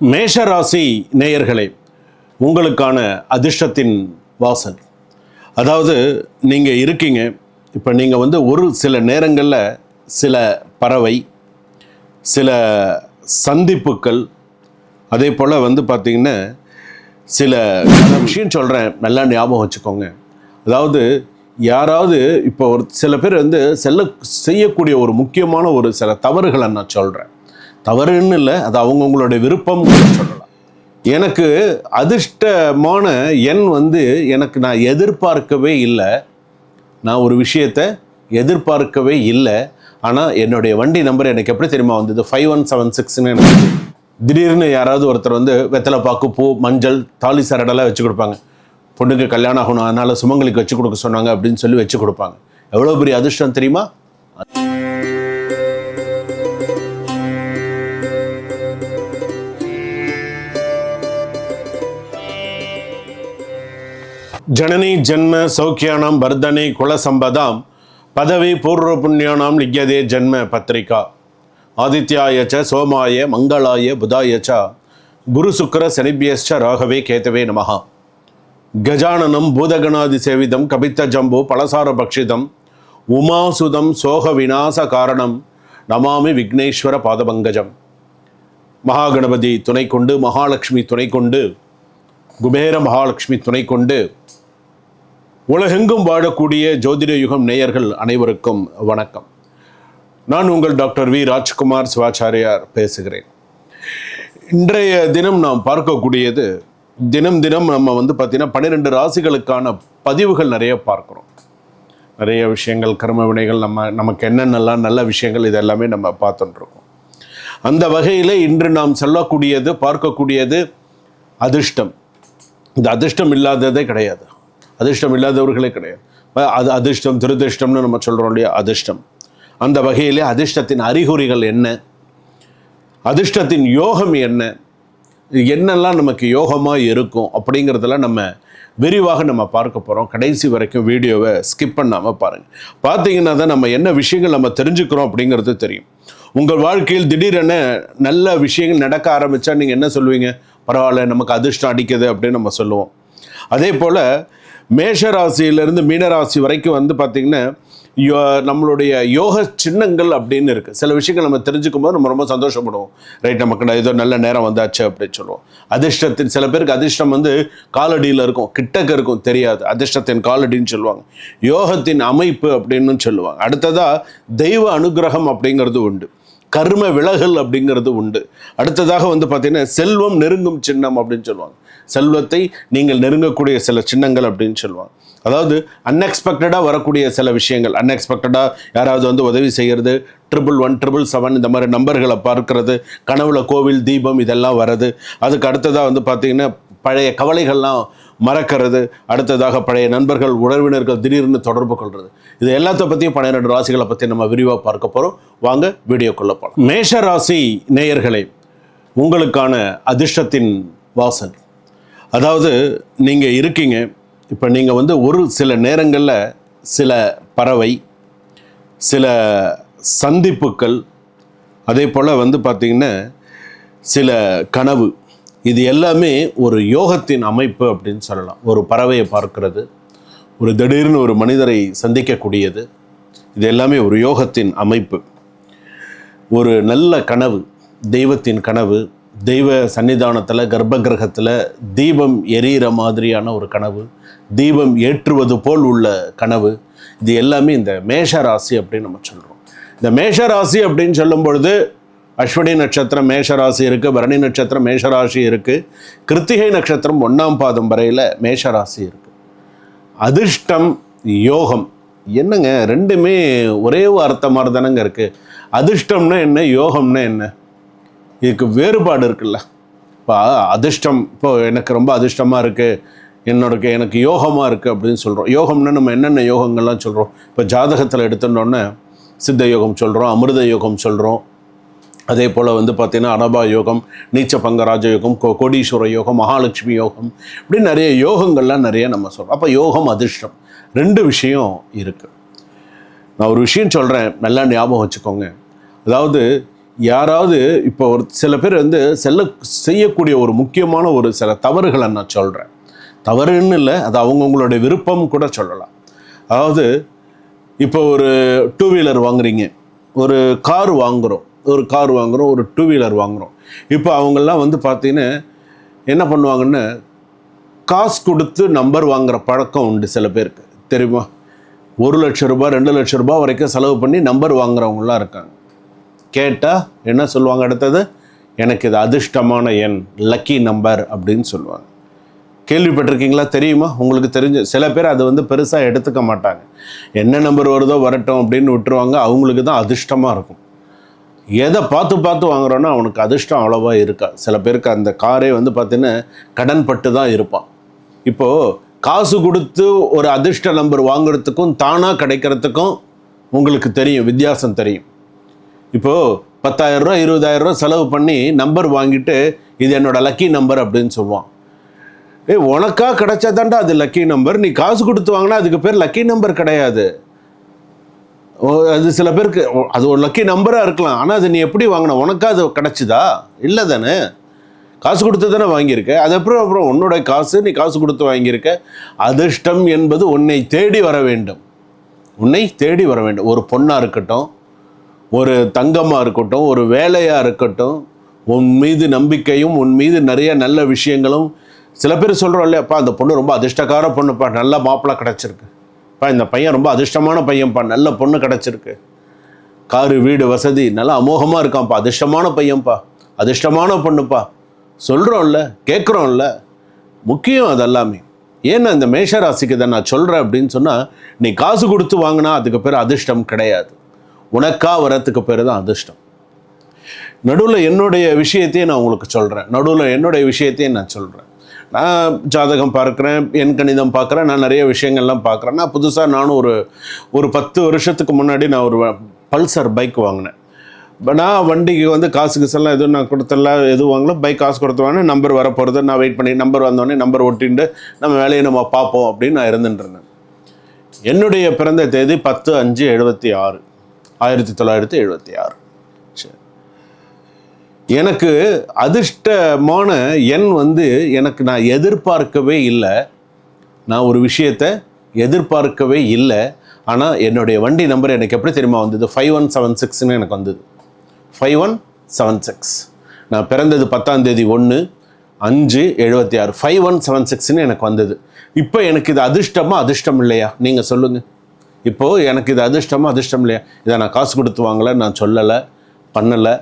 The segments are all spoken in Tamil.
மேஷராசி நேயர்களே உங்களுக்கான அதிர்ஷ்டத்தின் வாசல். அதாவது நீங்கள் இருக்கீங்க இப்போ நீங்கள் வந்து ஒரு சில நேரங்களில் சில பறவை சில சந்திப்புகள் அதே போல் வந்து பார்த்திங்கன்னா சில விஷயம் சொல்கிறேன் நல்லா ஞாபகம் வச்சுக்கோங்க. அதாவது யாராவது இப்போ ஒரு சில பேர் வந்து செல்ல செய்யக்கூடிய ஒரு முக்கியமான ஒரு சில தவறுகளை நான் சொல்கிறேன் தவறுன்னு இல்லை அது அவங்கவுங்களுடைய விருப்பம் சொல்லலாம். எனக்கு அதிர்ஷ்டமான எண் வந்து எனக்கு நான் எதிர்பார்க்கவே இல்லை. நான் ஒரு விஷயத்தை எதிர்பார்க்கவே இல்லை. ஆனால் என்னுடைய வண்டி நம்பர் எனக்கு எப்படி தெரியுமா வந்தது? ஃபைவ் ஒன் செவன் சிக்ஸ்னு எனக்கு திடீர்னு யாராவது ஒருத்தர் வந்து வெத்தலை பாக்கு பூ மஞ்சள் தாலி சரடெல்லாம் வச்சு கொடுப்பாங்க. பொண்ணுக்கு கல்யாணம் ஆகணும் அதனால் சுமங்களுக்கு வச்சு கொடுக்க சொன்னாங்க அப்படின்னு சொல்லி வச்சு கொடுப்பாங்க. எவ்வளோ பெரிய அதிர்ஷ்டம் தெரியுமா? ஜனனி ஜென்ம சௌக்கியானாம் வர்தனை குலசம்பதாம் பதவி பூர்வ புண்ணியானாம் லிக்யதே ஜென்ம பத்திரிகா. ஆதித்யாய ச சோமாய மங்களாய புதாய ச குரு சுக்கர சனிபியஸ்ச ராகவே கேத்தவே நமகா கஜானனம் பூதகணாதி சேவிதம் கபித்த ஜம்பு பலசார பக்ஷிதம் உமாசுதம் சோக விநாச காரணம் நமாமி விக்னேஸ்வர பாதபங்கஜம். மகாகணபதி துணை கொண்டு மகாலட்சுமி துணை கொண்டு குபேர மகாலட்சுமி துணை கொண்டு உலகெங்கும் வாழக்கூடிய ஜோதிட யுகம் நேயர்கள் அனைவருக்கும் வணக்கம். நான் உங்கள் டாக்டர் வி. ராஜ்குமார் சிவாச்சாரியார் பேசுகிறேன். இன்றைய தினம் நாம் பார்க்கக்கூடியது தினம் தினம் நம்ம வந்து பார்த்தீங்கன்னா பன்னிரெண்டு ராசிகளுக்கான பதிவுகள் நிறைய பார்க்குறோம். நிறைய விஷயங்கள் கர்ம வினைகள் நம்ம நமக்கு என்னென்னலாம் நல்ல விஷயங்கள் இது எல்லாமே நம்ம பார்த்துட்டுருக்கோம் அந்த வகையில் இன்று நாம் சொல்லக்கூடியது பார்க்கக்கூடியது அதிர்ஷ்டம். இந்த அதிர்ஷ்டம் இல்லாததே கிடையாது. அதிர்ஷ்டம் இல்லாதவர்களே கிடையாது. அது அதிர்ஷ்டம் துரதிர்ஷ்டம்னு நம்ம சொல்கிறோம் இல்லையா? அதிர்ஷ்டம். அந்த வகையிலே அதிர்ஷ்டத்தின் அறிகுறிகள் என்ன? அதிர்ஷ்டத்தின் யோகம் என்ன? என்னெல்லாம் நமக்கு யோகமாக இருக்கும் அப்படிங்கிறதெல்லாம் நம்ம விரிவாக நம்ம பார்க்க போகிறோம் கடைசி வரைக்கும் வீடியோவை ஸ்கிப் பண்ணாமல் பாருங்கள் பார்த்தீங்கன்னா தான் நம்ம என்ன விஷயங்கள் நம்ம தெரிஞ்சுக்கிறோம் அப்படிங்கிறது தெரியும். உங்கள் வாழ்க்கையில் திடீரென நல்ல விஷயங்கள் நடக்க ஆரம்பித்தா நீங்கள் என்ன சொல்லுவீங்க? பரவாயில்ல நமக்கு அதிர்ஷ்டம் அடிக்குது அப்படின்னு நம்ம சொல்லுவோம். அதே போல் மேஷ ராசியிலிருந்து மீனராசி வரைக்கும் வந்து பார்த்திங்கன்னா யோ நம்மளுடைய யோக சின்னங்கள் அப்படின்னு இருக்குது சில விஷயங்கள் நம்ம தெரிஞ்சுக்கும் போது நம்ம ரொம்ப சந்தோஷப்படுவோம். ரைட் நமக்கு ஏதோ நல்ல நேரம் வந்தாச்சு அப்படின்னு சொல்லுவோம். அதிர்ஷ்டத்தின் சில பேருக்கு அதிர்ஷ்டம் வந்து காலடியில் இருக்கும். கிட்டக்க இருக்கும் தெரியாது. அதிர்ஷ்டத்தின் காலடின்னு சொல்லுவாங்க. யோகத்தின் அமைப்பு அப்படின்னு சொல்லுவாங்க. அடுத்ததாக தெய்வ அனுகிரகம் அப்படிங்கிறது உண்டு. கர்ம விலகல் அப்படிங்கிறது உண்டு. அடுத்ததாக வந்து பார்த்தீங்கன்னா செல்வம் நெருங்கும் சின்னம் அப்படின்னு சொல்லுவாங்க. செல்வத்தை நீங்கள் நெருங்கக்கூடிய சில சின்னங்கள் அப்படின்னு சொல்லுவாங்க. அதாவது அன்எக்ஸ்பெக்டடாக வரக்கூடிய சில விஷயங்கள். அன்எக்ஸ்பெக்டடாக யாராவது வந்து உதவி செய்கிறது ட்ரிபிள் ஒன் ட்ரிபிள் செவன் இந்த மாதிரி நம்பர்களை பார்க்கறது கனவுல கோவில் தீபம் இதெல்லாம் வர்றது. அதுக்கு அடுத்ததாக வந்து பார்த்தீங்கன்னா பழைய கவலைகள்லாம் மறக்கிறது அடுத்ததாக பழைய நண்பர்கள் உறவினர்கள் திடீர்னு தொடர்பு கொள்வது இது எல்லாத்த பற்றியும் பன்னிரெண்டு ராசிகளை பற்றி நம்ம விரிவாக பார்க்க போகிறோம் வாங்க வீடியோக்குள்ளே போகலாம் மேஷ ராசி நேயர்களே உங்களுக்கான அதிர்ஷ்டத்தின் வாசல். அதாவது நீங்கள் இருக்கீங்க. இப்போ நீங்கள் வந்து ஒரு சில நேரங்களில் சில பறவை சில சந்திப்புக்கள் அதே போல் வந்து பார்த்திங்கன்னா சில கனவு. இது எல்லாமே ஒரு யோகத்தின் அமைப்பு அப்படின்னு சொல்லலாம். ஒரு பறவையை பார்க்கிறது ஒரு திடீர்னு ஒரு மனிதரை சந்திக்கக்கூடியது இது எல்லாமே ஒரு யோகத்தின் அமைப்பு. ஒரு நல்ல கனவு தெய்வத்தின் கனவு தெய்வ சன்னிதானத்தில் கர்ப்ப கிரகத்தில் தீபம் எரியிற மாதிரியான ஒரு கனவு தீபம் ஏற்றுவது போல் உள்ள கனவு இது எல்லாமே இந்த மேஷ ராசி அப்படின்னு நம்ம சொல்கிறோம் இந்த மேஷ ராசி அப்படின்னு சொல்லும் பொழுது அஸ்வினி நட்சத்திரம் மேஷராசி இருக்குது பரணி நட்சத்திரம் மேஷராசி இருக்குது கிருத்திகை நட்சத்திரம் ஒன்றாம் பாதம் வரையில் மேஷராசி இருக்குது அதிர்ஷ்டம் யோகம் என்னங்க? ரெண்டுமே ஒரே வார்த்தை மாதிரி தானங்க இருக்குது அதிர்ஷ்டம்னா என்ன யோகம்னா என்ன? இதுக்கு வேறுபாடு இருக்குல்ல. இப்போ அதிர்ஷ்டம் இப்போ எனக்கு ரொம்ப அதிர்ஷ்டமாக இருக்குது என்னோட எனக்கு யோகமாக இருக்குது அப்படின்னு சொல்கிறோம் யோகம்னா நம்ம என்னென்ன யோகங்கள்லாம் சொல்கிறோம் இப்போ ஜாதகத்தில் எடுத்துட்டோன்னே சித்த யோகம் சொல்கிறோம் அமிர்த யோகம் சொல்கிறோம் அதே போல் வந்து பார்த்திங்கன்னா அனபா யோகம் நீச்ச பங்கராஜ யோகம் கோ கோடீஸ்வர யோகம் மகாலட்சுமி யோகம் இப்படி நிறைய யோகங்கள்லாம் நிறைய நம்ம சொல்கிறோம் அப்போ யோகம் அதிர்ஷ்டம். ரெண்டு விஷயம் இருக்குது நான் ஒரு விஷயம் சொல்கிறேன் நல்லா ஞாபகம் வச்சுக்கோங்க. அதாவது யாராவது இப்போ ஒரு சில பேர் வந்து செல்ல செய்யக்கூடிய ஒரு முக்கியமான ஒரு சில தவறுகளை நான் சொல்கிறேன் தவறுன்னு இல்லை அது அவங்கவுங்களுடைய விருப்பம் கூட சொல்லலாம். அதாவது இப்போ ஒரு டூ வீலர் வாங்குறீங்க. ஒரு கார் வாங்குகிறோம் ஒரு கார் வாங்குகிறோம் ஒரு டூ வீலர் வாங்குகிறோம் இப்போ அவங்கெல்லாம் வந்து பார்த்தீங்கன்னா என்ன பண்ணுவாங்கன்னு காசு கொடுத்து நம்பர் வாங்குகிற பழக்கம் உண்டு சில பேருக்கு. தெரியுமா? ஒரு லட்ச ரூபாய் ரெண்டு லட்ச ரூபாய் வரைக்கும் செலவு பண்ணி நம்பர் வாங்குறவங்களாம் இருக்காங்க. கேட்டால் என்ன சொல்லுவாங்க அடுத்தது? எனக்கு இது அதிர்ஷ்டமான எண் லக்கி நம்பர் அப்படின்னு சொல்லுவாங்க. கேள்விப்பட்டிருக்கீங்களா? தெரியுமா? உங்களுக்கு தெரிஞ்ச சில பேர் அதை வந்து பெருசாக எடுத்துக்க மாட்டாங்க. என்ன நம்பர் வருதோ வரட்டும் அப்படின்னு விட்டுருவாங்க. அவங்களுக்கு தான் அதிர்ஷ்டமாக இருக்கும். எதை பார்த்து பார்த்து வாங்குறோன்னா அவனுக்கு அதிர்ஷ்டம் அவ்வளோவா இருக்கா. சில பேருக்கு அந்த காரே வந்து பார்த்தீங்கன்னா கடன் பட்டு தான் இருப்பான். இப்போது காசு கொடுத்து ஒரு அதிர்ஷ்ட நம்பர் வாங்குறதுக்கும் தானாக கிடைக்கிறதுக்கும் உங்களுக்கு தெரியும் வித்தியாசம் தெரியும். இப்போது பத்தாயிரரூவா இருபதாயிரரூவா செலவு பண்ணி நம்பர் வாங்கிட்டு இது என்னோட லக்கி நம்பர் அப்படின்னு சொல்லுவான். ஏய் உனக்கா கிடைச்சாதான்டா அது லக்கி நம்பர். நீ காசு கொடுத்து வாங்கினா அதுக்கு பேர் லக்கி நம்பர் கிடையாது. அது சில பேருக்கு அது ஒரு லக்கி நம்பராக இருக்கலாம். ஆனால் அது நீ எப்படி வாங்கின? உனக்கா அது கிடச்சிதா? இல்லை தானே. காசு கொடுத்து தானே வாங்கியிருக்க. அது அப்புறம் அப்புறம் உன்னோட காசு நீ காசு கொடுத்து வாங்கியிருக்க. அதிர்ஷ்டம் என்பது உன்னை தேடி வர வேண்டும். உன்னை தேடி வர வேண்டும். ஒரு பொண்ணாக இருக்கட்டும் ஒரு தங்கமாக இருக்கட்டும் ஒரு வேலையாக இருக்கட்டும் உன் மீது நம்பிக்கையும் உன் மீது நிறைய நல்ல விஷயங்களும் சில பேர் சொல்கிறோம் இல்லையாப்பா அந்த பொண்ணு ரொம்ப அதிர்ஷ்டக்கார பொண்ணுப்பா நல்ல மாப்பிள்ளை கிடச்சிருக்கு. இப்போ இந்த பையன் ரொம்ப அதிர்ஷ்டமான பையன்ப்பா நல்ல பொண்ணு கிடச்சிருக்கு. காரு வீடு வசதி நல்லா அமோகமாக இருக்கான்ப்பா அதிர்ஷ்டமான பையன்ப்பா அதிர்ஷ்டமான பொண்ணுப்பா. சொல்கிறோம்ல கேட்குறோம்ல முக்கியம் அதெல்லாமே. ஏன்னா இந்த மேஷ ராசிக்கு இதை நான் சொல்கிறேன் அப்படின்னு சொன்னால் நீ காசு கொடுத்து வாங்கினா அதுக்கு பேர் அதிர்ஷ்டம் கிடையாது. உனக்கா வரத்துக்கு பேர் தான் அதிர்ஷ்டம். நடுவில் என்னுடைய விஷயத்தையே நான் உங்களுக்கு சொல்கிறேன் நடுவில் என்னுடைய விஷயத்தையும் நான் சொல்கிறேன் நான் ஜாதகம் பார்க்குறேன் என் கணிதம் பார்க்குறேன் நான் நிறைய விஷயங்கள்லாம் பார்க்குறேன். நான் புதுசாக நானும் ஒரு ஒரு பத்து வருஷத்துக்கு முன்னாடி நான் ஒரு பல்சர் பைக் வாங்கினேன். நான் வண்டிக்கு வந்து காசு கிசெல்லாம் எதுவும் நான் கொடுத்தல எதுவும் வாங்கல பைக் காசு கொடுத்து வாங்கினேன். நம்பர் வர போகிறது நான் வெயிட் பண்ணி நம்பர் வந்தோடனே நம்பர் ஒட்டிட்டு நம்ம வேலையை நம்ம பார்ப்போம் அப்படின்னு நான் இருந்துட்டுருந்தேன் என்னுடைய பிறந்த தேதி பத்து அஞ்சு எழுபத்தி ஆறு ஆயிரத்தி தொள்ளாயிரத்தி எழுபத்தி ஆறு. சரி. எனக்கு அதிர்ஷ்டமான எண் வந்து எனக்கு நான் எதிர்பார்க்கவே இல்லை. நான் ஒரு விஷயத்தை எதிர்பார்க்கவே இல்லை. ஆனால் என்னுடைய வண்டி நம்பர் எனக்கு எப்படி தெரியுமா வந்தது? ஃபைவ் ஒன் செவன் சிக்ஸ்னு எனக்கு வந்தது. ஃபைவ் ஒன் செவன் சிக்ஸ் நான் பிறந்தது பத்தாம் தேதி ஒன்று அஞ்சு எழுபத்தி ஆறு. ஃபைவ் ஒன் செவன் சிக்ஸ்னு எனக்கு வந்தது. இப்போ எனக்கு இது அதிர்ஷ்டமா அதிர்ஷ்டம் இல்லையா? நீங்கள் சொல்லுங்கள் இப்போது எனக்கு இது அதிர்ஷ்டமா அதிர்ஷ்டம் இல்லையா? இதை நான் காசு கொடுத்து வாங்கலை நான் சொல்லலை பண்ணலை.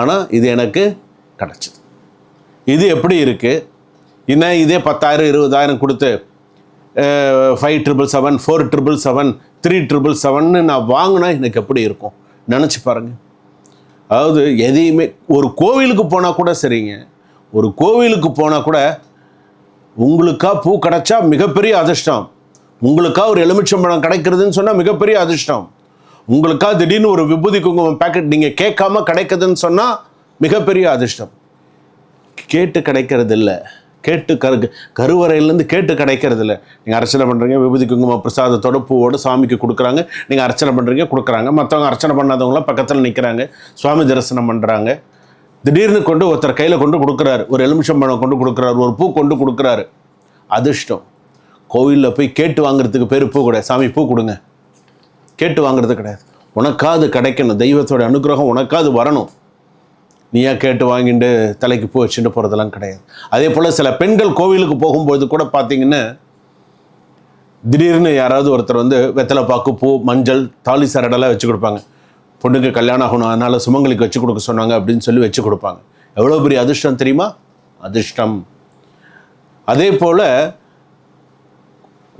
ஆனால் இது எனக்கு கிடச்சிது. இது எப்படி இருக்குது இன்னும் இதே பத்தாயிரம் இருபதாயிரம் கொடுத்து five triple seven four triple seven three triple செவன்னு நான் வாங்கினா எனக்கு எப்படி இருக்கும்? நினச்சி பாருங்கள் அதாவது எதையுமே ஒரு கோவிலுக்கு போனால் கூட சரிங்க. ஒரு கோவிலுக்கு போனால் கூட உங்களுக்காக பூ கிடைச்சா மிகப்பெரிய அதிர்ஷ்டம். உங்களுக்காக ஒரு எலுமிச்சம்பழம் கிடைக்கிறதுன்னு சொன்னால் மிகப்பெரிய அதிர்ஷ்டம். உங்களுக்கா திடீர்னு ஒரு விபூதி குங்குமம் பேக்கெட் நீங்கள் கேட்காம கிடைக்குதுன்னு சொன்னால் மிகப்பெரிய அதிர்ஷ்டம். கேட்டு கிடைக்கிறது இல்லை கேட்டு கரு கருவறையிலேருந்து கேட்டு கிடைக்கிறது இல்லை நீங்கள் அர்ச்சனை பண்ணுறீங்க விபூதி குங்கும பிரசாதத்தோட பூவோட சாமிக்கு கொடுக்குறாங்க. நீங்கள் அர்ச்சனை பண்ணுறீங்க கொடுக்குறாங்க. மற்றவங்க அர்ச்சனை பண்ணாதவங்களாம் பக்கத்தில் நிற்கிறாங்க சுவாமி தரிசனம் பண்ணுறாங்க திடீர்னு கொண்டு ஒருத்தர் கையில் கொண்டு கொடுக்குறாரு. ஒரு எலுமிச்சம்பழம் கொண்டு கொடுக்குறாரு. ஒரு பூ கொண்டு கொடுக்குறாரு. அதிர்ஷ்டம். கோவிலில் போய் கேட்டு வாங்குறதுக்கு பேர் பூ கூட. சாமி பூ கொடுங்க. கேட்டு வாங்குறது கிடையாது. உனக்காது கிடைக்கணும். தெய்வத்தோட அனுகிரகம் உனக்காது வரணும். நீயா கேட்டு வாங்கிட்டு தலைக்கு பூ வச்சுட்டு போகிறதெல்லாம் கிடையாது. அதே போல் சில பெண்கள் கோவிலுக்கு போகும்போது கூட பார்த்தீங்கன்னா திடீர்னு யாராவது ஒருத்தர் வந்து வெத்தலை பாக்கு பூ மஞ்சள் தாலி சரடெல்லாம் வச்சு கொடுப்பாங்க. பொண்ணுக்கு கல்யாணம் ஆகணும் அதனால் சுமங்களுக்கு வச்சு கொடுக்க சொன்னாங்க அப்படின்னு சொல்லி வச்சு கொடுப்பாங்க. எவ்வளோ பெரிய அதிர்ஷ்டம் தெரியுமா? அதிர்ஷ்டம். அதே போல்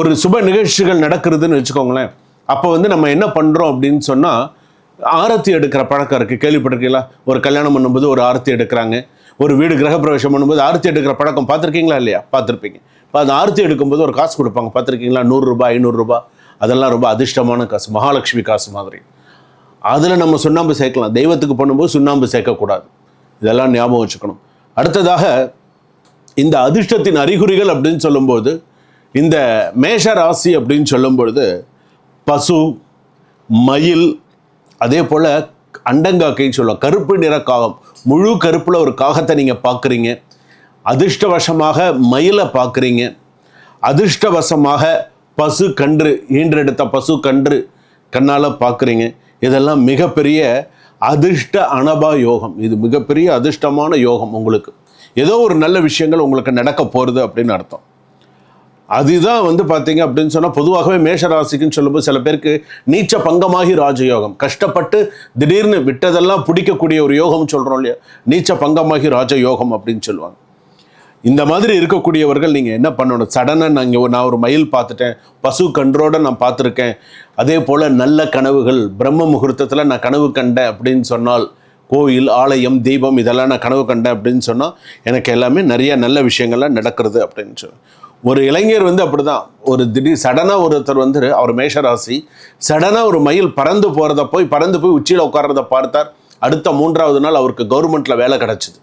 ஒரு சுப நிகழ்ச்சிகள் நடக்கிறதுன்னு வச்சுக்கோங்களேன். அப்போ வந்து நம்ம என்ன பண்ணுறோம் அப்படின்னு சொன்னால் ஆரத்தி எடுக்கிற பழக்கம் இருக்குது கேள்விப்பட்டிருக்கீங்களா? ஒரு கல்யாணம் பண்ணும்போது ஒரு ஆரத்தி எடுக்கிறாங்க. ஒரு வீடு கிரகப்பிரவேசம் பண்ணும்போது ஆரத்தி எடுக்கிற பழக்கம் பார்த்துருக்கீங்களா இல்லையா? பார்த்துருப்பீங்க. இப்போ அந்த ஆரத்தி எடுக்கும்போது ஒரு காசு கொடுப்பாங்க. பார்த்துருக்கீங்களா? நூறுரூபா ஐநூறுரூபா அதெல்லாம் ரொம்ப அதிர்ஷ்டமான காசு. மகாலட்சுமி காசு மாதிரி. அதில் நம்ம சுண்ணாம்பு சேர்க்கலாம். தெய்வத்துக்கு பண்ணும்போது சுண்ணாம்பு சேர்க்கக்கூடாது. இதெல்லாம் ஞாபகம் வச்சுக்கணும். அடுத்ததாக இந்த அதிர்ஷ்டத்தின் அறிகுறிகள் அப்படின்னு சொல்லும்போது இந்த மேஷ ராசி அப்படின்னு சொல்லும்பொழுது பசு மயில் அதே போல் அண்டங்காக்கைன்னு சொல்லுவோம் கருப்பு நிற காகம். முழு கருப்பில் ஒரு காகத்தை நீங்கள் பார்க்குறீங்க அதிர்ஷ்டவசமாக மயிலை பார்க்குறீங்க அதிர்ஷ்டவசமாக பசு கன்று ஈன்றெடுத்த பசு கன்று கண்ணால் பார்க்குறீங்க இதெல்லாம் மிகப்பெரிய அதிர்ஷ்ட அனபா யோகம். இது மிகப்பெரிய அதிர்ஷ்டமான யோகம் உங்களுக்கு. ஏதோ ஒரு நல்ல விஷயங்கள் உங்களுக்கு நடக்க போகிறது அப்படின்னு அர்த்தம். அதுதான் வந்து பார்த்தீங்க அப்படின்னு சொன்னால் பொதுவாகவே மேஷராசிக்குன்னு சொல்லும்போது சில பேருக்கு நீச்ச பங்கமாகி ராஜயோகம். கஷ்டப்பட்டு திடீர்னு விட்டதெல்லாம் பிடிக்கக்கூடிய ஒரு யோகம் சொல்கிறோம் இல்லையா? நீச்ச பங்கமாகி ராஜயோகம் அப்படின்னு சொல்லுவாங்க. இந்த மாதிரி இருக்கக்கூடியவர்கள் நீங்கள் என்ன பண்ணணும்? சடனாக இங்கே நான் ஒரு மயில் பார்த்துட்டேன். பசு கன்றோட நான் பார்த்துருக்கேன். அதே போல் நல்ல கனவுகள் பிரம்ம முகூர்த்தத்தில் நான் கனவு கண்டேன் அப்படின்னு சொன்னால் கோயில் ஆலயம் தீபம் இதெல்லாம் நான் கனவு கண்டேன் அப்படின்னு சொன்னால் எனக்கு எல்லாமே நிறைய நல்ல விஷயங்கள்லாம் நடக்கிறது அப்படின்னு சொல்லி ஒரு இளைஞர் வந்து அப்படிதான். ஒரு திடீர் சடனாக ஒருத்தர் வந்து அவர் மேஷராசி சடனாக ஒரு மயில் பறந்து போகிறத போய் பறந்து போய் உச்சியில் உட்கார்றத பார்த்தார். அடுத்த மூன்றாவது நாள் அவருக்கு கவர்மெண்ட்டில் வேலை கிடச்சிது.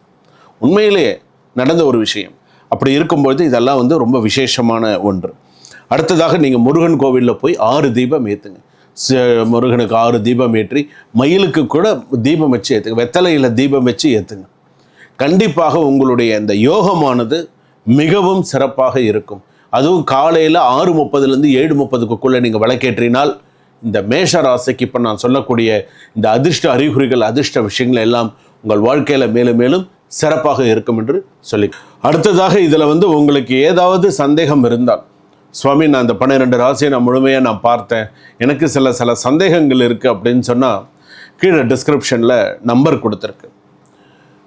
உண்மையிலேயே நடந்த ஒரு விஷயம். அப்படி இருக்கும்பொழுது இதெல்லாம் வந்து ரொம்ப விசேஷமான ஒன்று. அடுத்ததாக நீங்கள் முருகன் கோவிலில் போய் ஆறு தீபம் ஏற்றுங்க ச- முருகனுக்கு ஆறு தீபம் ஏற்றி மயிலுக்கு கூட தீபம் வச்சு ஏற்றுங்க வெத்தலையில் தீபம் வச்சு ஏற்றுங்க கண்டிப்பாக உங்களுடைய இந்த யோகமானது மிகவும் சிறப்பாக இருக்கும். அதுவும் காலையில் ஆறு முப்பதுலேருந்து ஏழு முப்பதுக்குள்ளே நீங்கள் விளக்கேற்றினால் இந்த மேஷ ராசிக்கு இப்போ நான் சொல்லக்கூடிய இந்த அதிர்ஷ்ட அறிகுறிகள் அதிர்ஷ்ட விஷயங்கள் எல்லாம் உங்கள் வாழ்க்கையில் மேலும் மேலும் சிறப்பாக இருக்கும் என்று சொல்லி. அடுத்ததாக இதில் வந்து உங்களுக்கு ஏதாவது சந்தேகம் இருந்தால் சுவாமி நான் இந்த பன்னிரெண்டு ராசியை நான் முழுமையாக நான் பார்த்தேன். எனக்கு சில சில சந்தேகங்கள் இருக்குது அப்படின்னு சொன்னால் கீழே டிஸ்கிரிப்ஷனில் நம்பர் கொடுத்துருக்கு.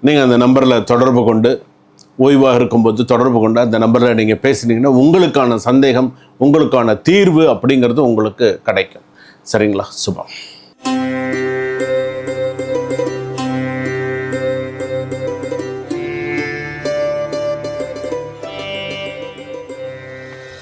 நீங்கள் அந்த நம்பரில் தொடர்பு கொண்டு ஓய்வாக இருக்கும்போது தொடர்பு கொண்டு அந்த நம்பரில் நீங்கள் பேசினீங்கன்னா உங்களுக்கான சந்தேகம் உங்களுக்கான தீர்வு அப்படிங்கிறது உங்களுக்கு கிடைக்கும். சரிங்களா? சுபம்.